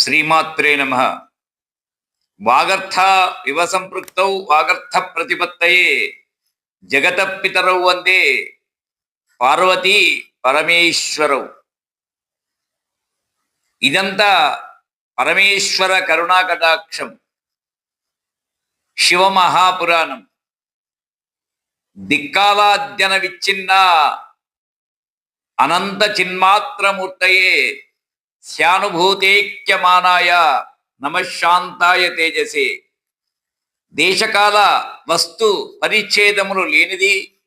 శ్రీమాత్రే నమ. వాగర్థ ఇవ సంపృక్తౌ వాగర్థ ప్రతిపత్తయే. జగత పితరౌ వందే. పార్వతి పరమేశ్వరౌ. ఇదంతా పరమేశ్వర కరుణాకటాక్షం. శివ మహాపురాణం దిక్కాలాద్యన విచ్ఛిన్న. అనంత చిన్మాత్రమూర్తయే. శ్యానుభూతేక్యమానాయ నమశాంతాయ తేజసే. దేశకాల వస్తు పరిచ్ఛేదములు లేనిది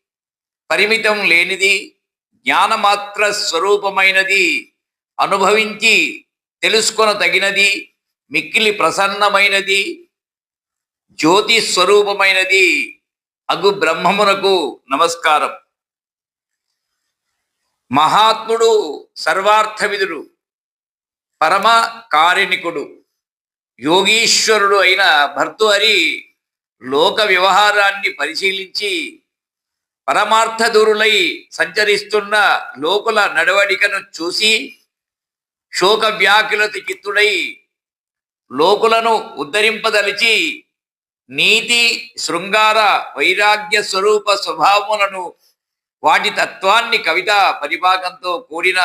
పరిమితం లేనిది జ్ఞానమాత్ర స్వరూపమైనది అనుభవించి తెలుసుకొన తగినది మిక్కిలి ప్రసన్నమైనది జ్యోతి స్వరూపమైనది. అగు బ్రహ్మమునకు నమస్కారం. మహాత్ముడు సర్వార్థవిదుడు పరమ కారిణికుడు యోగీశ్వరుడు అయిన భర్తృహరి లోక వ్యవహారాన్ని పరిశీలించి పరమార్థదూరులై సంచరిస్తున్న లోకుల నడవడికను చూసి శోక వ్యాకులత చిత్తుడై లోకులను ఉద్ధరింపదలిచి నీతి శృంగార వైరాగ్య స్వరూప స్వభావములను వాటి తత్వాన్ని కవిత పరిభాగంతో కూడిన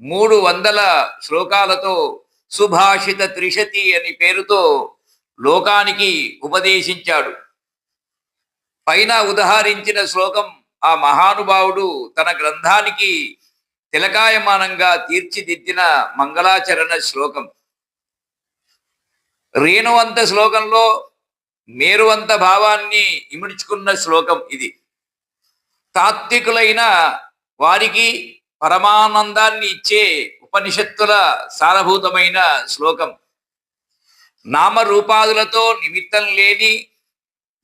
మూడు వందల శ్లోకాలతో సుభాషిత త్రిశతి అని పేరుతో లోకానికి ఉపదేశించాడు. పైన ఉదహరించిన శ్లోకం ఆ మహానుభావుడు తన గ్రంథానికి తిలకాయమానంగా తీర్చిదిద్దిన మంగళాచరణ శ్లోకం. రేణువంత శ్లోకంలో మేరువంత భావాన్ని ఇమిడ్చుకున్న శ్లోకం ఇది. తాత్వికులైన వారికి పరమానందాన్ని ఇచ్చే ఉపనిషత్తుల సారభూతమైన శ్లోకం. నామరూపాదులతో నిమిత్తం లేని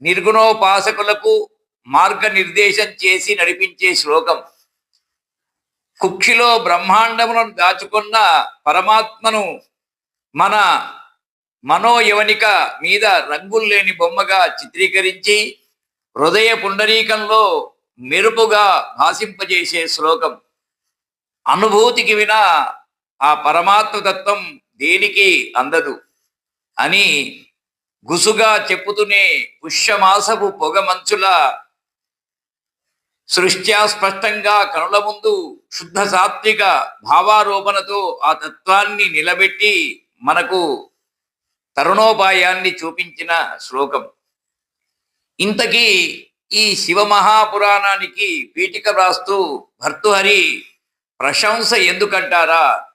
నిర్గుణోపాసకులకు మార్గనిర్దేశం చేసి నడిపించే శ్లోకం. కుక్షిలో బ్రహ్మాండములను దాచుకున్న పరమాత్మను మన మనోయవనిక మీద రంగులు లేని బొమ్మగా చిత్రీకరించి హృదయ పుండరీకంలో మెరుపుగా భాషింపజేసే శ్లోకం. అనుభూతికి వినా ఆ పరమాత్మ తత్వం దేనికి అందదు. అని గుసుగా చెప్పుతూనే పుష్యమాసపు పొగ మంచుల సృష్ట్యా స్పష్టంగా కనుల ముందు శుద్ధ సాత్విక భావారోపణతో ఆ తత్వాన్ని నిలబెట్టి మనకు తరుణోపాయాన్ని చూపించిన శ్లోకం. ఇంతకీ ఈ శివ మహాపురాణానికి పీఠిక వ్రాస్తూ భర్తృహరి ప్రశంస ఎందుకంటారా?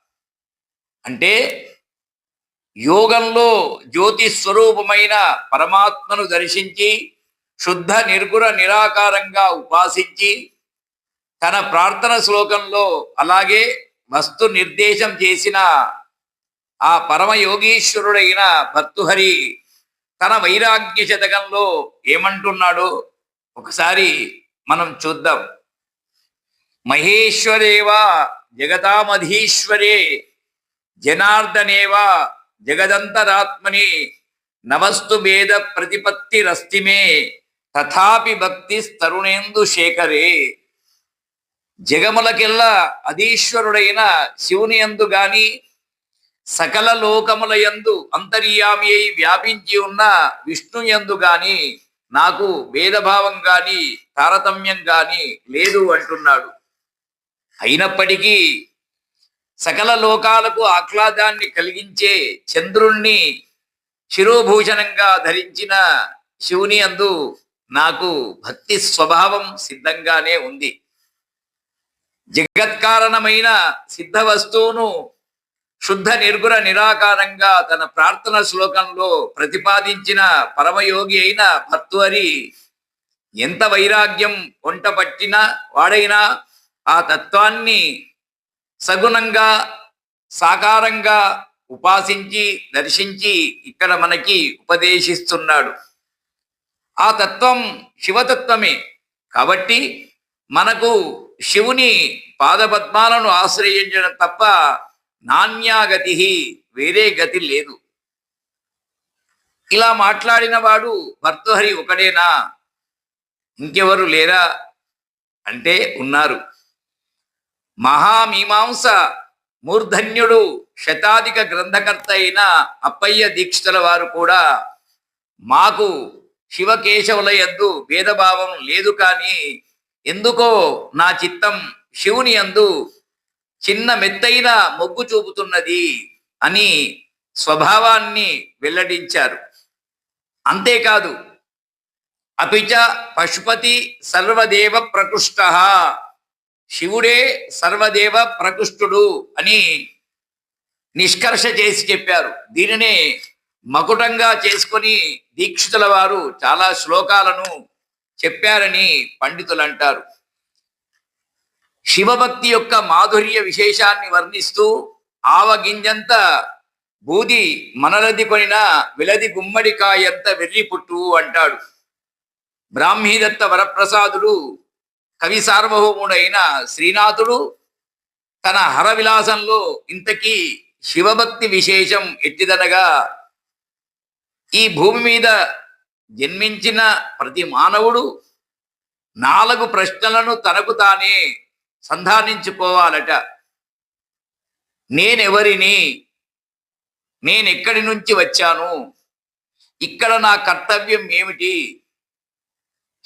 అంటే యోగంలో జ్యోతి స్వరూపమైన పరమాత్మను దర్శించి శుద్ధ నిర్గుణ నిరాకారంగా ఉపాసించి తన ప్రార్థన శ్లోకంలో అలాగే వస్తు నిర్దేశం చేసిన ఆ పరమయోగీశ్వరుడైన భర్తుహరి తన వైరాగ్య శతకంలో ఏమంటున్నాడో ఒకసారి మనం చూద్దాం. మహేశ్వరేవా జగతామధీశ్వరే జనార్దనేవా జగదంతరాత్మని నమస్తు భేద ప్రతిపత్తిరస్తిమే తథాపి భక్తి తరుణేందు శేఖరే. జగములకెల్లా అధీశ్వరుడైన శివుని యందు గాని సకల లోకముల యందు అంతర్యామి అయి వ్యాపించి ఉన్న విష్ణు యందు గాని నాకు భేదభావం గాని తారతమ్యం గాని లేదు అంటున్నాడు. అయినప్పటికీ సకల లోకాలకు ఆహ్లాదాన్ని కలిగించే చంద్రుణ్ణి శిరోభూషణంగా ధరించిన శివుని అందు నాకు భక్తి స్వభావం సిద్ధంగానే ఉంది. జగత్కారణమైన సిద్ధ వస్తువును శుద్ధ నిర్గుణ నిరాకారంగా తన ప్రార్థన శ్లోకంలో ప్రతిపాదించిన పరమయోగి అయిన భర్తువరి ఎంత వైరాగ్యం వంట పట్టినా వాడైనా ఆ తత్వాన్ని సగుణంగా సాకారంగా ఉపాసించి దర్శించి ఇక్కడ మనకి ఉపదేశిస్తున్నాడు. ఆ తత్వం శివతత్వమే. కాబట్టి మనకు శివుని పాదపద్మాలను ఆశ్రయించడం తప్ప నాణ్యాగతి వేరే గతి లేదు. ఇలా మాట్లాడిన వాడు భర్తహరి ఒకడేనా? ఇంకెవరు లేరా? అంటే ఉన్నారు. మహామీమాంస మూర్ధన్యుడు శతాధిక గ్రంథకర్త అయిన అప్పయ్య దీక్షితుల వారు కూడా మాకు శివకేశవుల యందు భేదభావం లేదు కానీ ఎందుకో నా చిత్తం శివుని యందు చిన్న మెత్తైన మొగ్గు చూపుతున్నది అని స్వభావాన్ని వెల్లడించారు. అంతేకాదు అపిచ పశుపతి సర్వదేవ ప్రకృష్ట శివుడే సర్వదేవ ప్రకృష్టుడు అని నిష్కర్ష చేసి చెప్పారు. దీనినే మకుటంగా చేసుకొని దీక్షితుల వారు చాలా శ్లోకాలను చెప్పారని పండితులు అంటారు శివభక్తి యొక్క మాధుర్య విశేషాన్ని వర్ణిస్తూ ఆవగింజంత బూది మనలది కొనిన విలది గుమ్మడికాయంత వెర్రి పుట్టు అంటాడు. బ్రాహ్మీదత్త వరప్రసాదుడు కవి సార్వభౌముడైన శ్రీనాథుడు తన హరవిలాసంలో ఇంతకీ శివభక్తి విశేషం ఎట్టిదనగా ఈ భూమి మీద జన్మించిన ప్రతి మానవుడు నాలుగు ప్రశ్నలను తనకు తానే సంధానించుకోవాలట. నేనెవరిని? నేనెక్కడి నుంచి వచ్చాను? ఇక్కడ నా కర్తవ్యం ఏమిటి?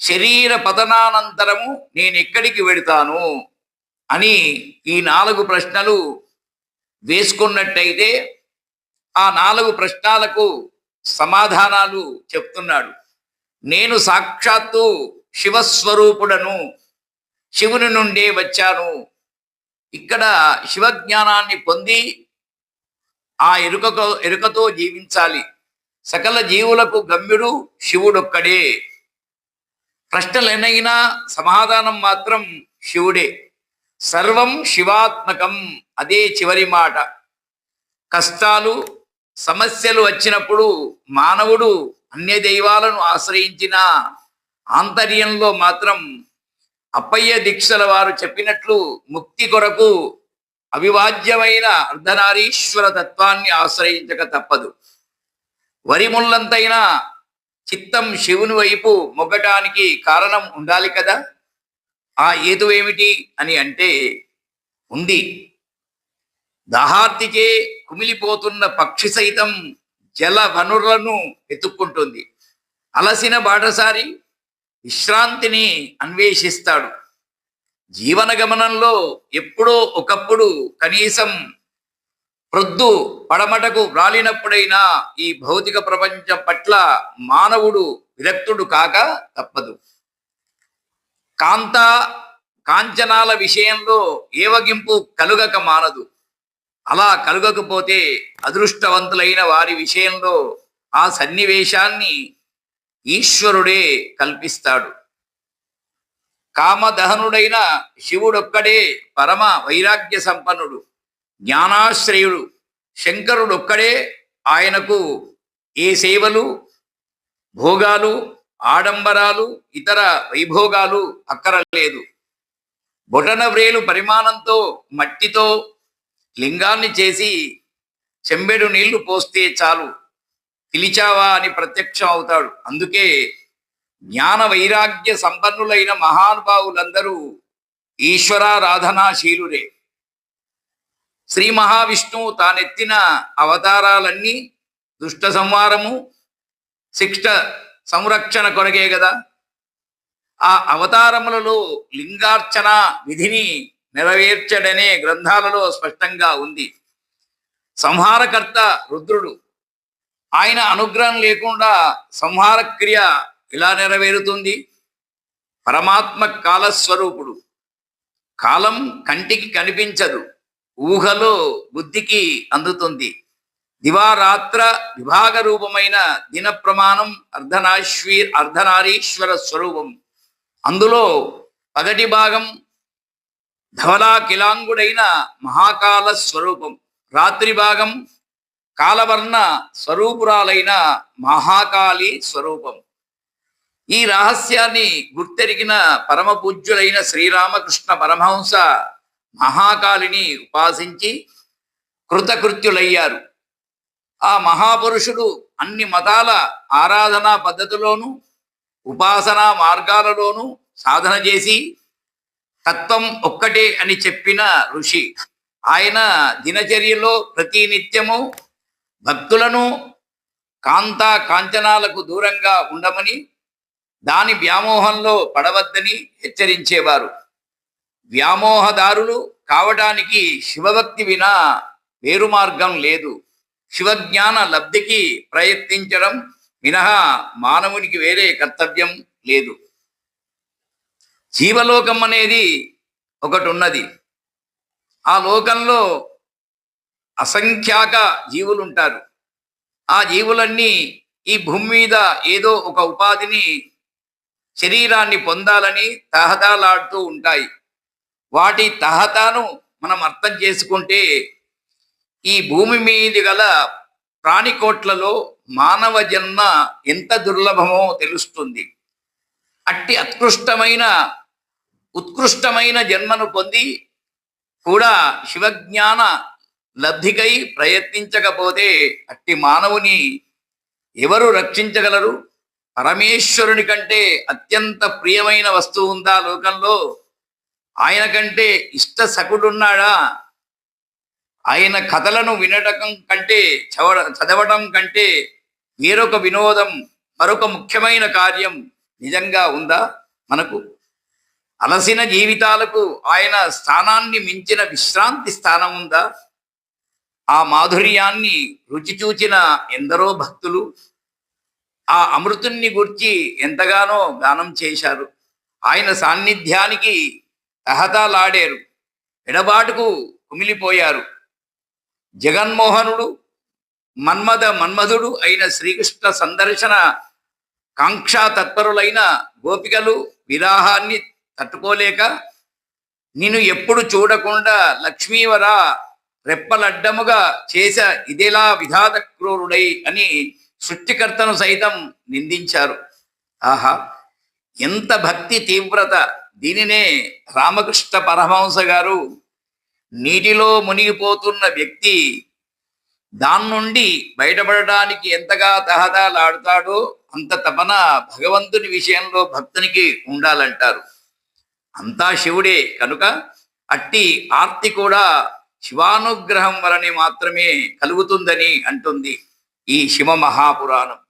శరీర పతనానంతరము నేనెక్కడికి వెళతాను అని ఈ నాలుగు ప్రశ్నలు వేసుకున్నట్టయితే ఆ నాలుగు ప్రశ్నలకు సమాధానాలు చెప్తున్నాడు. నేను సాక్షాత్తు శివస్వరూపుడను శివుని నుండే వచ్చాను. ఇక్కడ శివజ్ఞానాన్ని పొంది ఆ ఎరుకతో ఎరుకతో జీవించాలి. సకల జీవులకు గమ్యుడు శివుడొక్కడే. ప్రశ్నలు సమాధానం మాత్రం శివుడే. సర్వం శివాత్మకం అదే చివరి మాట. కష్టాలు సమస్యలు వచ్చినప్పుడు మానవుడు అన్య దైవాలను ఆశ్రయించిన ఆంతర్యంలో మాత్రం అప్పయ్య దీక్షల వారు చెప్పినట్లు ముక్తి కొరకు అవివాజ్యమైన అర్ధనారీశ్వర తత్వాన్ని ఆశ్రయించక తప్పదు. వరిముళ్ళంతైనా చిత్తం శివుని వైపు మొగ్గటానికి కారణం ఉండాలి కదా? ఆ ఏతు ఏమిటి అని అంటే ఉంది. దాహార్తికే కుమిలిపోతున్న పక్షి సైతం జల వనరులను ఎత్తుక్కుంటుంది. అలసిన బాటసారి విశ్రాంతిని అన్వేషిస్తాడు. జీవన గమనంలో ఎప్పుడో ఒకప్పుడు కనీసం ప్రొద్దు పడమటకు రాలినప్పుడైనా ఈ భౌతిక ప్రపంచం పట్ల మానవుడు విరక్తుడు కాక తప్పదు. కాంత కాంచనాల విషయంలో ఏవగింపు కలుగక మానదు. అలా కలుగకపోతే అదృష్టవంతులైన వారి విషయంలో ఆ సన్నివేశాన్ని ఈశ్వరుడే కల్పిస్తాడు. కామదహనుడైన శివుడొక్కడే పరమ వైరాగ్య సంపన్నుడు. జ్ఞానాశ్రయుడు శంకరుడు ఒక్కడే ఆయనకు ఏ సేవలు భోగాలు ఆడంబరాలు ఇతర వైభోగాలు అక్కరలేదు. బొటన వ్రేలు పరిమాణంతో మట్టితో లింగాన్ని చేసి చెంబెడు నీళ్ళు పోస్తే చాలు. పిలిచావా అని ప్రత్యక్షం అవుతాడు. అందుకే జ్ఞాన వైరాగ్య సంపన్నులైన మహానుభావులందరూ ఈశ్వరారాధనాశీలురే. శ్రీ మహావిష్ణువు తానెత్తిన అవతారాలన్నీ దుష్ట సంహారము శిక్ష సంరక్షణ కొరకే కదా ఆ అవతారములలో లింగార్చన విధిని నెరవేర్చడనే గ్రంథాలలో స్పష్టంగా ఉంది. సంహారకర్త రుద్రుడు ఆయన అనుగ్రహం లేకుండా సంహార క్రియ నెరవేరుతుంది? పరమాత్మ కాలస్వరూపుడు కాలం కంటికి కనిపించదు. ఊహలో బుద్ధికి అందుతుంది. దివారాత్ర విభాగ రూపమైన దిన ప్రమాణం అర్ధనాశ్వీ అర్ధనారీశ్వర స్వరూపం. అందులో పగటి భాగం ధవలా కిలాంగుడైన మహాకాల స్వరూపం. రాత్రి భాగం కాలవర్ణ స్వరూపురాలైన మహాకాళి స్వరూపం. ఈ రహస్యాన్ని గుర్తెరిగిన పరమ పూజ్యులైన శ్రీరామకృష్ణ పరమహంస మహాకాళిని ఉపాసించి కృతకృత్యులయ్యారు. ఆ మహాపురుషుడు అన్ని మతాల ఆరాధనా పద్ధతిలోనూ ఉపాసనా మార్గాలలోనూ సాధన చేసి తత్వం ఒక్కటే అని చెప్పిన ఋషి. ఆయన దినచర్యలో ప్రతి నిత్యము భక్తులను కాంత కాంచనాలకు దూరంగా ఉండమని దాని వ్యామోహంలో పడవద్దని హెచ్చరించేవారు. వ్యామోహదారులు కావడానికి శివభక్తి వినా వేరు మార్గం లేదు. శివజ్ఞాన లబ్ధికి ప్రయత్నించడం మినహా మానవునికి వేరే కర్తవ్యం లేదు. జీవలోకం అనేది ఒకటి ఉన్నది ఆ లోకంలో అసంఖ్యాక జీవులు ఉంటారు ఆ జీవులన్నీ ఈ భూమి మీద ఏదో ఒక ఉపాధిని శరీరాన్ని పొందాలని తహదాలాడుతూ ఉంటాయి. వాటి తహతాను మనం అర్థం చేసుకుంటే ఈ భూమి మీద గల ప్రాణికోట్లలో మానవ జన్మ ఎంత దుర్లభమో తెలుస్తుంది. అట్టి అత్కృష్టమైన ఉత్కృష్టమైన జన్మను పొంది కూడా శివజ్ఞాన లబ్ధికై ప్రయత్నించకపోతే అట్టి మానవుని ఎవరు రక్షించగలరు? పరమేశ్వరుని కంటే అత్యంత ప్రియమైన వస్తువు ఉందా లోకంలో? ఆయన కంటే ఇష్ట సకుడున్నాడా? ఆయన కథలను వినటం కంటే చవడ చదవడం కంటే వేరొక వినోదం మరొక ముఖ్యమైన కార్యం నిజంగా ఉందా మనకు? అలసిన జీవితాలకు ఆయన స్థానాన్ని మించిన విశ్రాంతి స్థానం ఉందా? ఆ మాధుర్యాన్ని రుచి చూచిన ఎందరో భక్తులు ఆ అమృతుణ్ణి గుర్చి ఎంతగానో గానం చేశారు. ఆయన సాన్నిధ్యానికి తహతాలాడారు ఎడబాటుకు కుమిలిపోయారు. జగన్మోహనుడు మన్మద మన్మధుడు అయిన శ్రీకృష్ణ సందర్శన కాంక్షా తత్పరులైన గోపికలు విరాహాన్ని తట్టుకోలేక నిన్ను ఎప్పుడు చూడకుండా లక్ష్మీవర రెప్పలడ్డముగా చేస ఇదేలా విధాత క్రూరుడై అని సృష్టికర్తను సైతం నిందించారు. ఆహా! ఎంత భక్తి తీవ్రత! దీనినే రామకృష్ణ పరమహంస గారు నీటిలో మునిగిపోతున్న వ్యక్తి దాని నుండి బయటపడడానికి ఎంతగా తహదాలాడుతాడో అంత తపన భగవంతుని విషయంలో భక్తునికి ఉండాలంటారు. అంతా శివుడే కనుక అట్టి ఆర్తి కూడా శివానుగ్రహం వలనే మాత్రమే కలుగుతుందని అంటుంది ఈ శివ మహాపురాణం